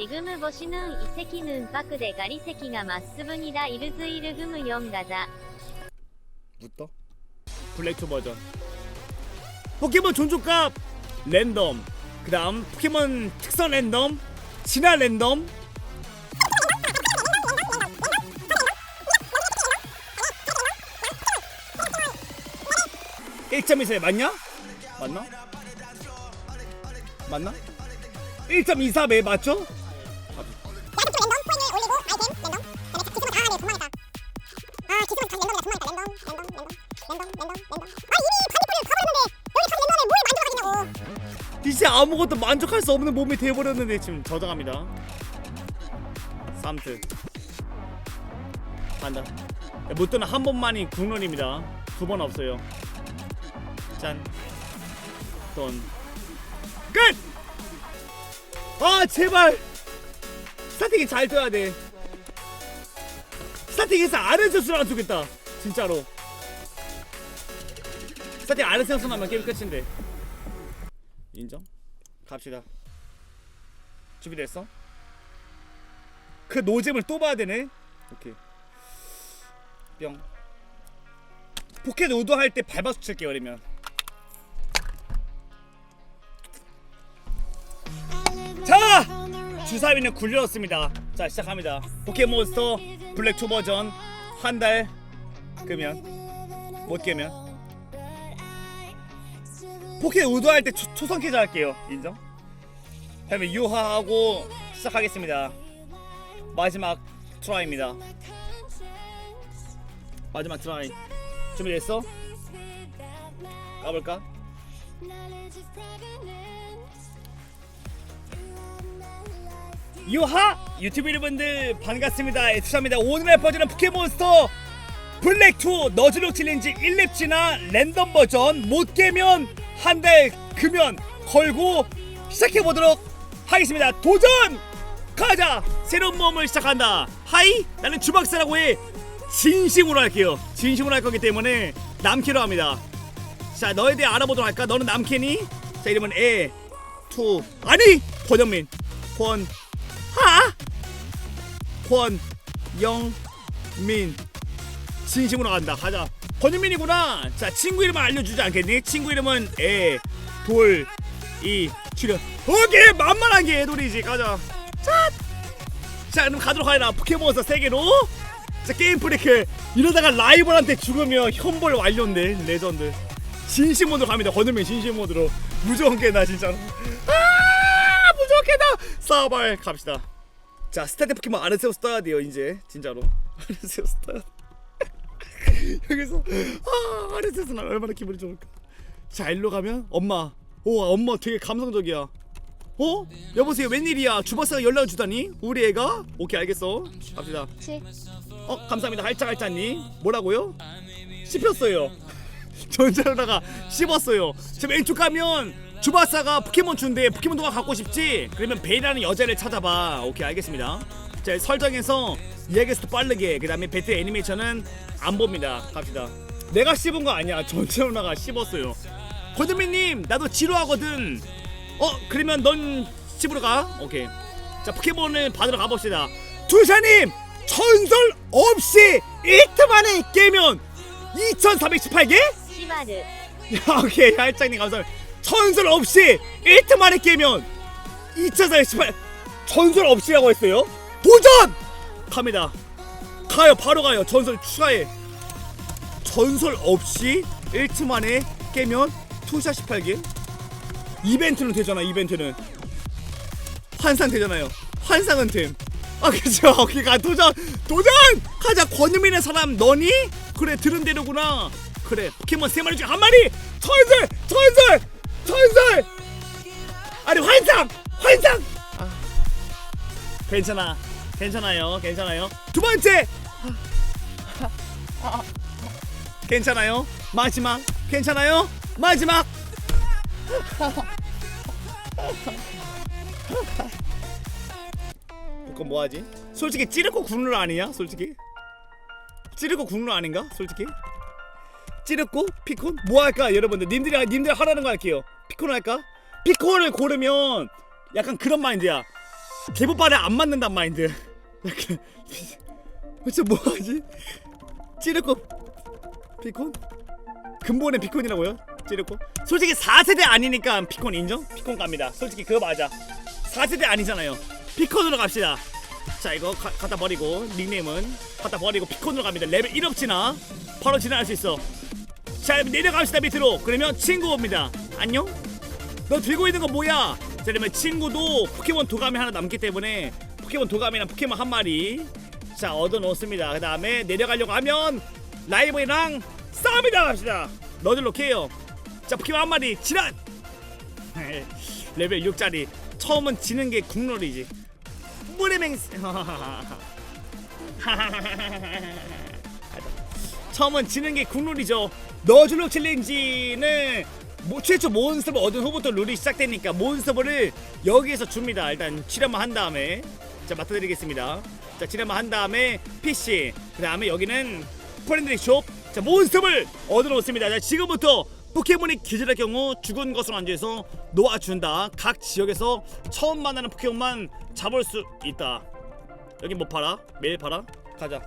지금 보시는 이 새끼는 빡대가리 새끼가 맞습니다. 이르즈 이르금을 영가자. 묻더 블랙2 버전 포켓몬 존조값 랜덤 그 다음 포켓몬 특성 랜덤 진화 랜덤 (1 2 맞냐? 맞나? 맞나? 1.24배 맞죠? 이제 아무것도 만족할 수 없는 몸이 되어버렸는데 지금 저장합니다 3트 간다 무또는 한 번만이 국룰입니다 두 번 없어요 짠 돈. 끝! 아 제발. 스타팅이 잘 떠야 돼. 스타팅에서 안 두겠다. 진짜로. 스타팅 아르세스 나면 게임 끝인데. 인정? 갑시다. 준비됐어? 그 노잼을 또 봐야 되네? 오케이. 뿅. 포켓 우도 할 때 밟아서 칠게요 그러면 주사위는 굴렸습니다. 자 시작합니다. 포켓몬스터 블랙2 버전. 한 달 끄면 못 깨면. 포켓 우도할 때 초, 초성 퀴즈 할게요. 인정? 그러면 유하하고 시작하겠습니다. 마지막 트라이입니다. 마지막 트라이. 준비됐어? 까볼까? 유하! 유튜브 여러분들 반갑습니다 에투샤입니다 오늘의 버전은 포켓몬스터 블랙2 너즈록 챌린지 1렙 지나 랜덤 버전 못 깨면 한 달 금연 걸고 시작해보도록 하겠습니다 도전! 가자! 새로운 모험을 시작한다 하이! 나는 주박사라고 해 진심으로 할게요 진심으로 할 거기 때문에 남캐로 합니다 자 너에 대해 알아보도록 할까? 너는 남캐니? 자 이름은 에, 투 아니! 권영민 권 하! 권영민. 진심으로 간다. 가자. 권유민이구나. 자 친구 이름 알려주지 않겠니? 친구 이름은 에, 돌, 이, 출연. 오케이 만만한 게 애돌이지. 가자. 자, 자 그럼 가도록 하라 포켓몬스터 세계로. 자 게임 프리크 이러다가 라이벌한테 죽으면 현벌 완료인데 레전드. 진심 모드로 갑니다. 권유민 진심 모드로. 무조건 깨다 진짜로. 아 무조건 깨다 싸발 갑시다 자 스타트 포켓몬 아르세우스 떠야 돼요 이제. 진짜로. 아르세우스 떠야 돼. 여기서 아 아르세우스 나 얼마나 기분이 좋을까. 자 일로 가면 엄마. 오 엄마 되게 감성적이야. 어? 여보세요 웬일이야? 주박사가 연락을 주다니? 우리 애가? 오케이 알겠어. 갑시다. 치. 어 감사합니다. 할짝할짝님. 뭐라고요? 씹혔어요. 전자로다가 씹었어요. 지금 왼쪽 가면 주바사가 포켓몬 준대 포켓몬 동화 갖고 싶지? 그러면 베이라는 여자를 찾아봐. 오케이 알겠습니다. 자 설정에서 이야기에서도 빠르게 그 다음에 배틀 애니메이션은 안 봅니다. 갑시다. 내가 씹은 거 아니야. 전자로나가 씹었어요. 고드미님 나도 지루하거든. 어 그러면 넌 집으로 가? 오케이. 자 포켓몬을 받으러 가봅시다. 투샤님 전설 없이 이틀 만에 깨면 2418개? 시바르. 야, 오케이 할장님 감사합니다 전설 없이 1트 만에 깨면 2418 전설 없이라고 했어요? 도전! 갑니다. 가요 바로 가요. 전설 추가해. 전설 없이 1트 만에 깨면 투샷 18개? 이벤트는 되잖아 이벤트는. 환상 되잖아요. 환상은 됨아 그죠? 오케이 가 도전! 도전! 가자 권유민의 사람 너니? 그래 들은 대로구나. 그래 포켓몬 세 마리 중에 한 마리! 전설! 전설 전설 아니 환상! 환상! 아, 괜찮아. 괜찮아요. 괜찮아요. 두 번째! 괜찮아요? 마지막. 괜찮아요? 마지막! 거 뭐하지? 솔직히 찌르고 국룰 아니냐? 솔직히? 찌르고 국룰 아닌가? 솔직히? 찌르고 피콘? 뭐 할까 여러분들? 님들이 님들 하라는 거 할게요 피콘 할까? 피콘을 고르면 약간 그런 마인드야. 개보발에 안 맞는단 마인드. 약간 진짜 뭐하지? 찌르고 피콘? 근본의 피콘이라고요? 찌르고 솔직히 4세대 아니니까 피콘 인정? 피콘 갑니다. 솔직히 그거 맞아. 4세대 아니잖아요. 피콘으로 갑시다. 자 이거 가, 갖다 버리고 닉네임은. 갖다 버리고 피콘으로 갑니다. 레벨 1업치나? 바로 진행할 수 있어. 자 내려갑시다 밑으로. 그러면 친구 옵니다 안녕? 너 들고 있는 거 뭐야? 자 그러면 친구도 포켓몬 도감이 하나 남기 때문에 포켓몬 도감이랑 포켓몬 한 마리. 자 얻어놓습니다. 그 다음에 내려가려고 하면 라이브랑 싸움이다 합시다. 너들로 캐요. 자 포켓몬 한 마리 지란 레벨 6짜리. 처음은 지는 게 국룰이지. 무리맹스 처음은 지는 게 국룰이죠 너줄로 챌린지는 뭐 최초 몬스터 얻은 후부터 룰이 시작되니까 몬스터를 여기에서 줍니다. 일단 치료만 한 다음에. 자 맡아드리겠습니다. 자 치료만 한 다음에 PC. 그 다음에 여기는 프렌드리 숍 자 몬스터를 얻어놓습니다. 자 지금부터 포켓몬이 기절할 경우 죽은 것을 안주해서 놓아준다. 각 지역에서 처음 만나는 포켓몬만 잡을 수 있다. 여기 뭐 팔아? 매일 팔아? 가자.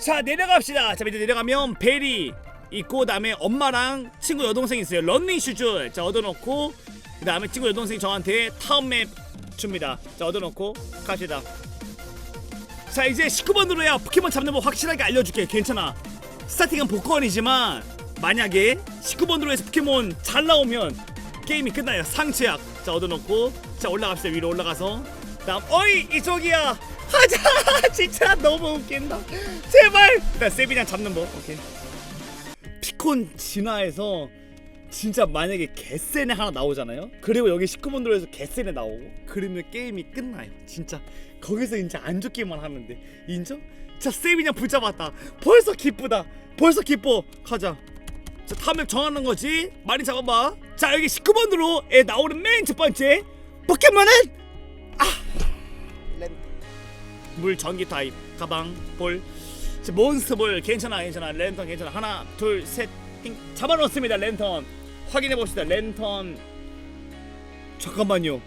자 내려갑시다. 자 밑에 내려가면 베리 있고 그다음에 엄마랑 친구 여동생 있어요. 런닝 슈즈. 자 얻어놓고 그 다음에 친구 여동생이 저한테 타운맵 줍니다. 자 얻어놓고 갑시다. 자 이제 19번으로야 포켓몬 잡는 법 확실하게 알려줄게 괜찮아. 스타팅은 복권이지만 만약에 19번으로 해서 포켓몬 잘 나오면 게임이 끝나요. 상체약. 자 얻어놓고. 자 올라갑시다. 위로 올라가서. 다음 어이 이쪽이야. 하자 진짜 너무 웃긴다. 제발. 일단 세비냥 잡는 법. 오케이 피콘 진화에서 진짜 만약에 개센에 하나 나오잖아요? 그리고 여기 19번으로 해서 개센에 나오고 그러면 게임이 끝나요. 진짜 거기서 이제 안 죽기만 하는데. 인정? 자 세비냥 붙잡았다. 벌써 기쁘다. 벌써 기뻐. 가자. 자 다음에 정하는 거지? 많이 잡아봐. 자 여기 19번으로 에 나오는 맨 첫 번째 포켓몬은? 아! 렌. 물 전기 타입. 가방 볼. 자, 몬스터볼 괜찮아 괜찮아. 랜턴 괜찮아. 하나 둘셋. 잡아놓습니다 랜턴. 확인해 봅시다 랜턴. 잠깐만요.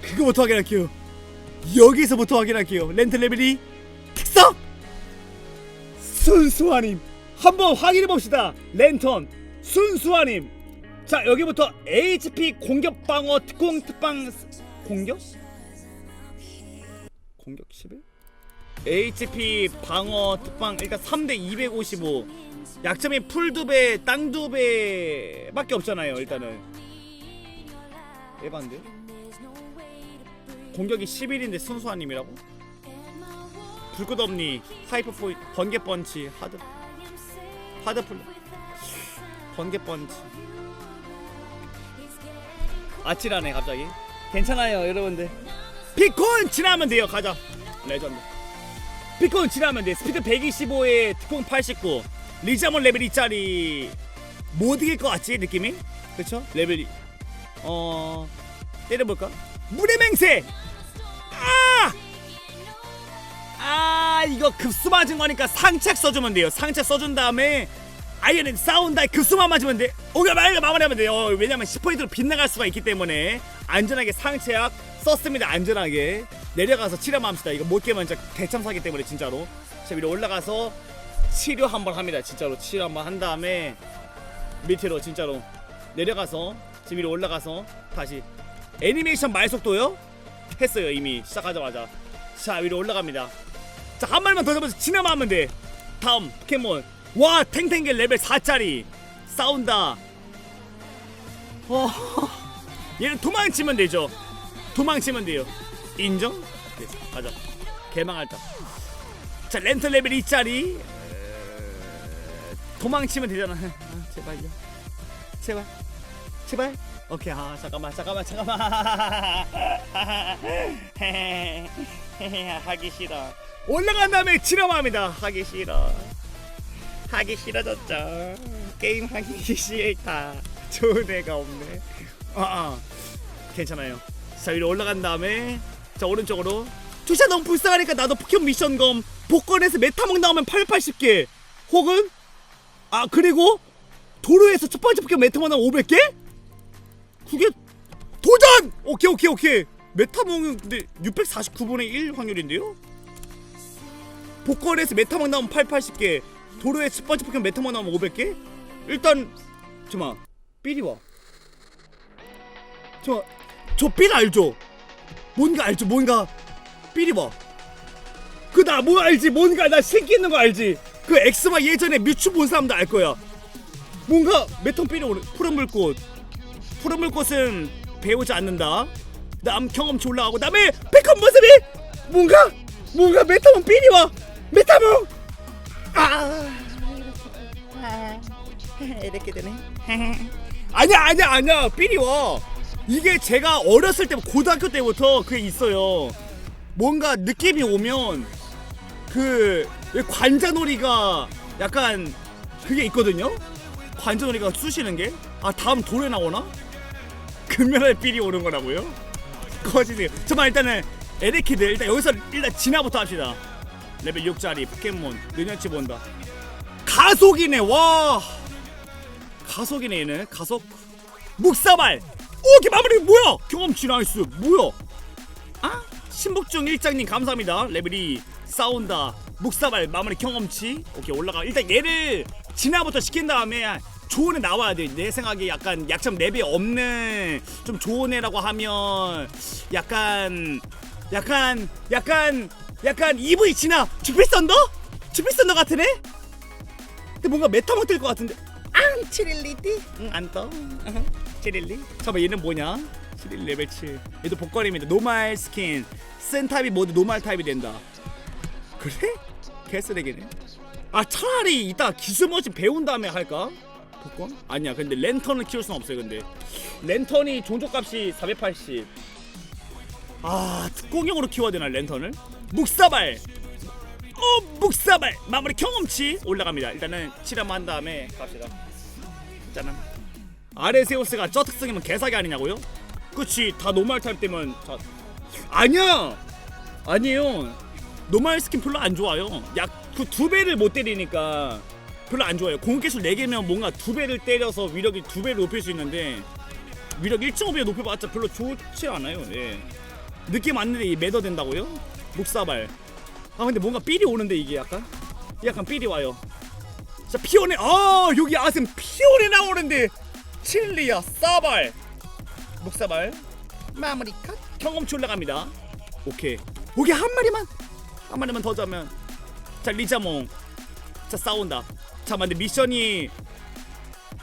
그거부터 확인할게요. 여기서부터 확인할게요. 랜턴 레벨이 특성! 순수하님. 한번 확인해 봅시다 랜턴. 순수하님. 자 여기부터 HP 공격 방어 특공 특방 스- 공격? 공격 11 HP 방어 특방 일단 3대 255 약점이 풀 두 배, 땅 두 배밖에 없잖아요 일단은. 에반데 공격이 11인데 순수한 님이라고? 불꽃없니? 하이퍼 포이 번개 펀치 하드. 하드 풀. 번개 펀치. 아찔하네 갑자기. 괜찮아요 여러분들. 피콘! 지나면 돼요 가자. 레전드 피콘 지나면 돼. 스피드 125에 특공 89 리자몬 레벨 2짜리. 못 이길 것 같지 느낌이? 그쵸? 레벨이. 어 때려볼까? 물의 맹세! 아! 아 이거 급수 맞은 거니까 상책 써주면 돼요. 상책 써준 다음에 아이언은 싸운다 급수만 맞으면 돼. 오케이 말가 마무리하면 돼요. 어, 왜냐면 10포인트로 빗나갈 수가 있기 때문에 안전하게 상체약 썼습니다. 안전하게 내려가서 치료만 합시다. 이거 못 깨면 진짜 대참사기 때문에 진짜로. 자 위로 올라가서 치료 한번 합니다. 진짜로 치료 한번 한 다음에 밑으로 진짜로 내려가서 지금 위로 올라가서 다시 애니메이션 말 속도요? 했어요 이미. 시작하자마자. 자 위로 올라갑니다. 자 한 마리만 더 잡아서 지나만 하면 돼. 다음 포켓몬. 와 탱탱겔 레벨 4짜리. 싸운다. 어 얘는 도망치면 되죠. 도망치면 돼요 인정? 네, 가자 개망할 다 자 렌터 레벨 2짜리. 도망치면 되잖아. 아, 제발요. 제발. 제발. 오케이 아 잠깐만 잠깐만 잠깐만. 하기 싫어. 올라간 다음에 치료합니다. 하기 싫어. 하기 싫어졌죠. 게임 하기 싫다. 좋은 애가 없네. 아, 아. 괜찮아요. 자 위로 올라간 다음에 자 오른쪽으로 주차 너무 불쌍하니까 나도 포켓몬 미션검 복권에서 메타몽 나오면 880개 혹은 아 그리고 도로에서 첫 번째 포켓몬 메타몽 나오면 500개? 그게 도전! 오케이 오케이 오케이 메타몽은 근데 649분의 1 확률인데요? 복권에서 메타몽 나오면 880개 도로에 첫 번째 포켓몬 메타몽 나오면 500개? 일단 잠깐만 삘이 와 저, 저삘 알죠? 뭔가 알죠? 뭔가 삘이 와. 그나 뭐 알지? 뭔가 나 새끼 있는 거 알지? 그 엑스마 예전에 뮤츠 본 사람도 알 거야. 뭔가 메톤 삘이 오는 푸른 물꽃. 푸른 물꽃은 배우지 않는다. 남 경험치 올라가고 남의 백업 모습이 뭔가 뭔가 메타몬 삘이 와. 메타몬. 아. 이렇게 되네. 아니야 아니야 아니야 삘이 와. 이게 제가 어렸을 때 고등학교 때부터 그게 있어요. 뭔가 느낌이 오면 그 관자놀이가 약간 그게 있거든요. 관자놀이가 쑤시는 게. 아 다음 돌에 나오나? 금면에 삘이 오는 거라고요? 거짓이에요. 저만 일단은 에리키드 일단 여기서 일단 진화부터 합시다. 레벨 6짜리 포켓몬 능력치 본다. 가속이네 와. 가속이네 얘는 가속. 묵사발. 오케이 마무리 뭐야? 경험치 나이스 뭐야? 아? 신복중 일장님 감사합니다. 레벨 2 싸운다. 묵사발 마무리 경험치. 오케이 올라가. 일단 얘를 진화부터 시킨 다음에 좋은 애 나와야 돼. 내 생각에 약간 약점 랩이 없는 좀 좋은 애라고 하면 약간 약간 약간 약간 EV 진화 주필 썬더? 주필 썬더 같은 애? 근데 뭔가 메타몬 뜰것 같은데. 앙 치릴리띠? 응 안 떠. 치릴리? 잠깐만 얘는 뭐냐? 치릴리 레벨 7 얘도 복권입니다 노말 스킨 센 타입이 모두 노말 타입이 된다 그래? 개쓰레기네 아 차라리 이따 기술 머신 배운 다음에 할까? 복권? 아니야 근데 랜턴을 키울 순 없어요 근데 랜턴이 종족값이 480 아 특공형으로 키워야 되나 랜턴을? 묵사발 어 묵사발 마무리 경험치 올라갑니다 일단은 칠함 한 다음에 갑시다 짜란 아레세우스가 저 특성이면 개사기 아니냐고요? 그치 다 노말 타입 되면 자 아니야! 아니에요. 노말 스킨 별로 안 좋아요. 약 그 두 배를 못 때리니까 별로 안 좋아요. 공격기술 4개면 뭔가 두 배를 때려서 위력이 두 배를 높일 수 있는데 위력 1.5배 높여봤자 별로 좋지 않아요. 예. 느낌 왔는데 이 매더 된다고요? 묵사발. 아 근데 뭔가 삘이 오는데 이게 약간? 약간 삘이 와요 자 피오네 아 여기 아슴 피오네 나오는데. 칠리야 싸발. 목사발. 마무리 컷. 경험치 올라갑니다. 오케이. 오케이 한 마리만. 한 마리만 더 잡으면. 자 리자몽. 자 싸운다. 자 근데 미션이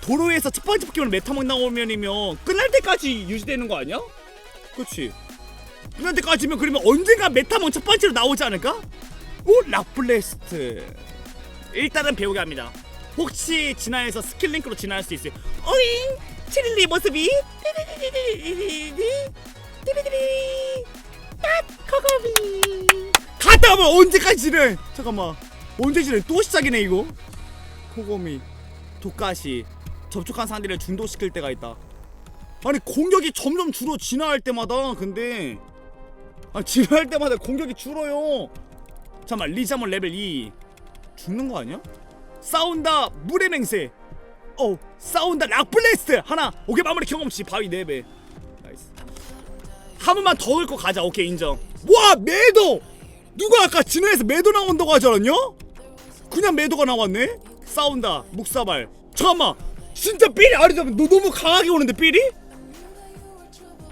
도로에서 첫 번째 포켓몬 메타몬 나오면이면 끝날 때까지 유지되는 거 아니야? 그렇지 끝날 때까지면 그러면 언젠가 메타몬 첫 번째로 나오지 않을까? 오 락블레스트 일단은 배우게 합니다. 혹시 진화해서 스킬링크로 진화할 수 있어요? 어잉? 치릴리 모습이? 띠리리리 딱 커거비 갔다 오면 언제까지 지내 잠깐만 언제 지내 또 시작이네 이거 코고미 독가시 접촉한 상대를 중독시킬 때가 있다 아니 공격이 점점 줄어 진화할 때마다 근데 아 진화할 때마다 공격이 줄어요 잠깐만 리자몬 레벨 2 죽는 거 아니야? 싸운다 물의 맹세. 어 싸운다 락블레스트. 하나 오케이 마무리 경험치 바위 4배. 나이스. 한 번만 더 긁고 가자. 오케이 인정. 와 매도! 누가 아까 진화에서 매도 나온다고 하지 않았냐? 그냥 매도가 나왔네? 싸운다 묵사발. 잠깐만. 진짜 삘이 아니잖아 너 너무 강하게 오는데 삘이?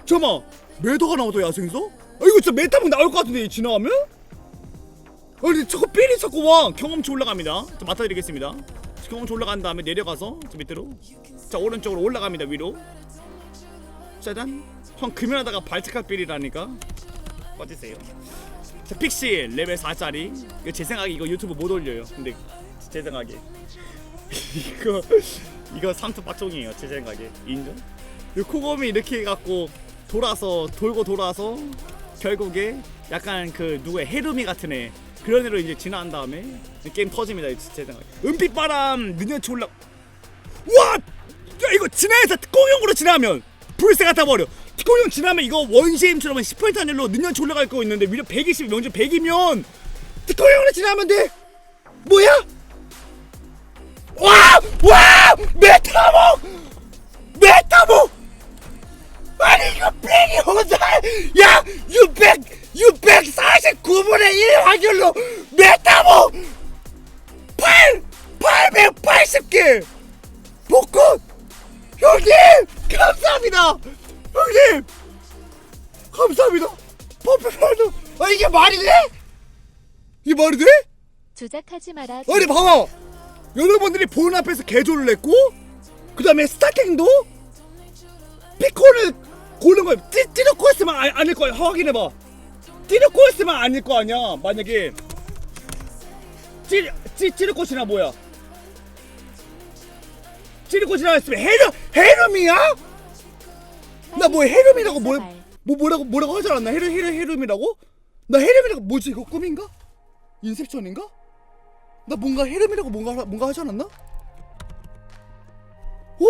잠깐만. 매도가 나오다 야생에서? 아 이거 진짜 메타몬 나올 것 같은데 지나가면? 아니 저거 삘이 자꾸 와. 경험치 올라갑니다. 자 맡아드리겠습니다. 경험치 올라간 다음에 내려가서 저 밑으로. 자 오른쪽으로 올라갑니다 위로. 짜잔 형 금연하다가 발칙할 삘이라니까. 꺼지세요. 자 픽시 레벨 4짜리. 이거 제 생각에 이거 유튜브 못 올려요. 근데 제 생각에. 이거 이거 상투 빡종이에요 제 생각에. 인정? 이 코곰이 이렇게 해갖고 돌아서 돌고 돌아서 결국에 약간 그 누구의 헤르미 같은 애 그런 애로 이제 진화한 다음에 게임 터집니다 제 생각에 은빛 바람 능력치 올라 와! 야 이거 진화해서 특공형으로 진화하면 불새 같아 버려 특공형 지나면 이거 원시임처럼 10% 하늘로 능력치 올라갈 거 있는데 위력 120 명중 100이면 특공형으로 지나면 돼 뭐야? 와! 와! 메타몽! 메타몽! 아니 이거 100이 오다 야! 600! 649분의 1 확률로 메타몽! 8! 880개! 복권! 형님! 감사합니다! 형님! 감사합니다! 퍼플라도 아 이게 말이 돼? 이게 말이 돼? 조작하지 마라. 아니 봐봐 여러분들이 보는 앞에서 개조를 했고 그 다음에 스타킹도 피콘을 고른 거야 찌, 찌르고 했으면 아, 아닐 거야 확인해봐 찌르고 했으면 아닐 거 아니야 만약에 찌, 찌, 찌르꽃이나 뭐야 찌르꽃이라 했으면 헤르, 헤름이야? 나뭐 헤름이라고 뭐, 뭐 뭐라고 뭐라고 하지 않았나 헤르 헤르 헤름이라고? 나 헤름이라고 뭐지 이거 꿈인가? 인셉션인가? 나 뭔가 헤름이라고 뭔가 하- 뭔가 하지 않았나? 어?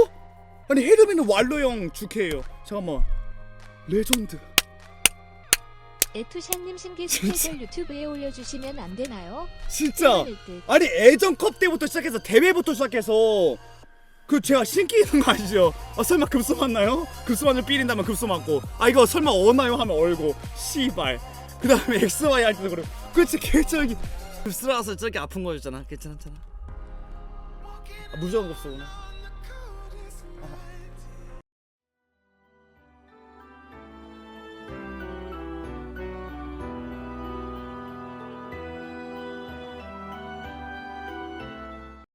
아니 헤름이는 왈로형 주캐예요. 잠깐만. 레전드. 에투샤님 신기. 스펙을 유튜브에 올려주시면 안 되나요? 진짜. 끝날 듯. 아니 애전컵 때부터 시작해서 대회부터 시작해서 그 제가 신기 있는 거 아시죠? 아 설마 급수 맞나요? 급수 맞으면 삐린다면 급수 맞고 아 이거 설마 어나요 하면 얼고 씨발 그 다음에 XY 할 때도 그래 그렇지 개쩔기 급수라서 저기 아픈 거였잖아 괜찮았잖아 아, 무조건 급수구나